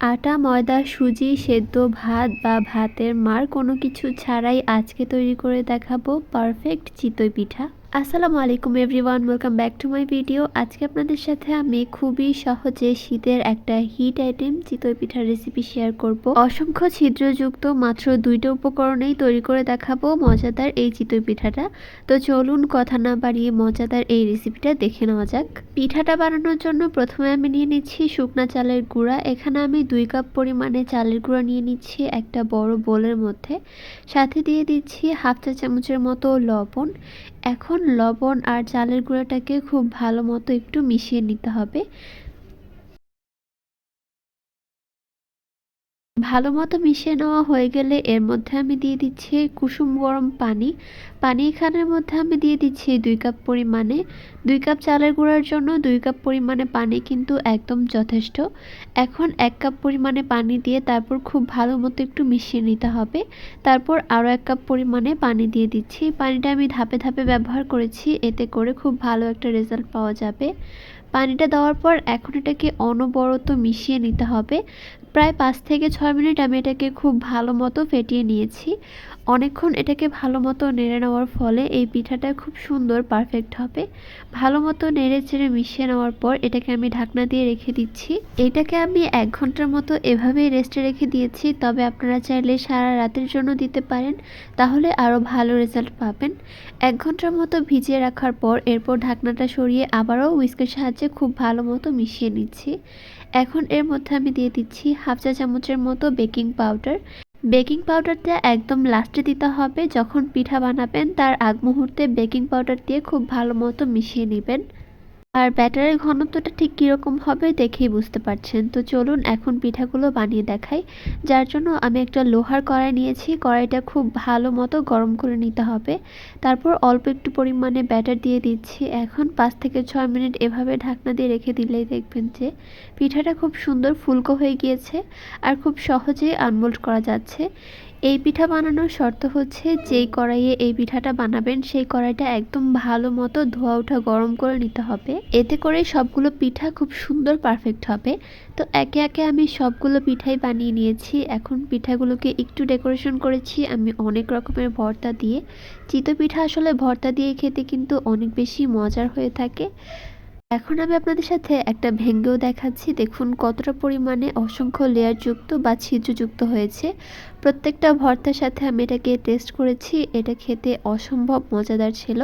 আটা, ময়দা, সুজি, সেদ্ধ ভাত বা ভাতের মার কোনো কিছু ছাড়াই আজকে তৈরি করে দেখাবো পারফেক্ট চিতই পিঠা। আসসালামু আলাইকুম everyone welcome back to my video আজকে আপনাদের সাথে আমি খুবই সহজে শীতের একটা হিট আইটেম চিতই পিঠার রেসিপি শেয়ার করব। অসংখ্য ছিদ্রযুক্ত মাত্র দুইটা উপকরণেই তৈরি করে দেখাবো মজাদার এই চিতই পিঠাটা। তো চলুন কথা না বাড়িয়ে মজাদার এই রেসিপিটা দেখে নেওয়া যাক। পিঠাটা বানানোর জন্য প্রথমে আমি নিয়ে নিচ্ছি শুকনা চালের গুঁড়া। এখানে আমি দুই কাপ পরিমাণে চালের গুঁড়া নিয়ে নিচ্ছি একটা বড় বোলের মধ্যে। সাথে দিয়ে দিচ্ছি হাফ চা চামচের মতো লবণ। এখন লবণ আর চালের গুঁড়াটাকে খুব ভালো মতো একটু মিশিয়ে নিতে হবে। ভালো মতো মিশিয়ে নেওয়া হয়ে গেলে এর মধ্যে আমি দিয়ে দিচ্ছি কুসুম গরম পানি। পানি এখানের মধ্যে আমি দিয়ে দিচ্ছি দুই কাপ পরিমাণে। দুই কাপ চালের গুঁড়ার জন্য দুই কাপ পরিমাণে পানি কিন্তু একদম যথেষ্ট। এখন এক কাপ পরিমাণে পানি দিয়ে তারপর খুব ভালো মতো একটু মিশিয়ে নিতে হবে। তারপর আরও এক কাপ পরিমাণে পানি দিয়ে দিচ্ছি। পানিটা আমি ধাপে ধাপে ব্যবহার করেছি, এতে করে খুব ভালো একটা রেজাল্ট পাওয়া যাবে। পানিটা দেওয়ার পর এখন এটাকে অনবরত মিশিয়ে নিতে হবে। প্রায় পাঁচ থেকে ছয় মিনিট আমি এটাকে খুব ভালো মতো ফেটিয়ে নিয়েছি। অনেকক্ষণ এটাকে ভালো মতো নেড়ে নেওয়ার ফলে এই পিঠাটা খুব সুন্দর পারফেক্ট হবে। ভালো মতো নেড়ে চেড়ে মিশিয়ে নেওয়ার পর এটাকে আমি ঢাকনা দিয়ে রেখে দিচ্ছি। এটাকে আমি এক ঘণ্টার মতো এভাবেই রেস্টে রেখে দিয়েছি। তবে আপনারা চাইলে সারা রাতের জন্য দিতে পারেন। তাহলে আরও ভালো রেজাল্ট পাবেন। এক ঘণ্টার মতো ভিজিয়ে রাখার পর এরপর ঢাকনাটা সরিয়ে আবারও উইস্কের সাহায্যে খুব ভালো মতো মিশিয়ে নিচ্ছি। এখন এর মধ্যে আমি দিয়ে দিচ্ছি হাফ চা চামচের মতো বেকিং পাউডার। বেকিং পাউডারটা একদম লাস্টে দিতে হবে। যখন পিঠা বানাবেন, তার আগ মুহূর্তে বেকিং পাউডার দিয়ে খুব ভালো মতো মিশিয়ে নেবেন। আর ব্যাটারের ঘনত্বটা ঠিক কীরকম হবে দেখেই বুঝতে পারছেন। তো চলুন এখন পিঠাগুলো বানিয়ে দেখাই। যার জন্য আমি একটা লোহার কড়াই নিয়েছি। কড়াইটা খুব ভালো মতো গরম করে নিতে হবে। তারপর অল্প একটু পরিমাণে ব্যাটার দিয়ে দিচ্ছি। এখন পাঁচ থেকে ছয় মিনিট এভাবে ঢাকনা দিয়ে রেখে দিলেই দেখবেন যে পিঠাটা খুব সুন্দর ফুলকো হয়ে গিয়েছে আর খুব সহজেই আনমোল্ড করা যাচ্ছে। এই পিঠা বানানোর শর্ত হচ্ছে যেই কড়াইয়ে এই পিঠাটা বানাবেন, সেই কড়াইটা একদম ভালো মতো ধোয়া ওঠা গরম করে নিতে হবে। এতে করে সবগুলো পিঠা খুব সুন্দর পারফেক্ট হবে। তো একে একে আমি সবগুলো পিঠাই বানিয়ে নিয়েছি। এখন পিঠাগুলোকে একটু ডেকোরেশন করেছি আমি অনেক রকমের ভর্তা দিয়ে। চিতো পিঠা আসলে ভর্তা দিয়ে খেতে কিন্তু অনেক বেশি মজার হয়ে থাকে। এখন আমি আপনাদের সাথে একটা ভেঙ্গেও দেখাচ্ছি। দেখুন কতটা পরিমাণে অসংখ্য লেয়ারযুক্ত বা ছিদ্রযুক্ত হয়েছে। প্রত্যেকটা ভর্তার সাথে আমি এটাকে টেস্ট করেছি। এটা খেতে অসম্ভব মজাদার ছিল।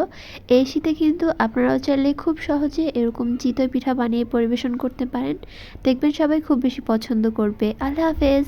এই শীতে কিন্তু আপনারাও চাইলে খুব সহজে এরকম চিতই পিঠা বানিয়ে পরিবেশন করতে পারেন। দেখবেন সবাই খুব বেশি পছন্দ করবে। আল্লাহ হাফেজ!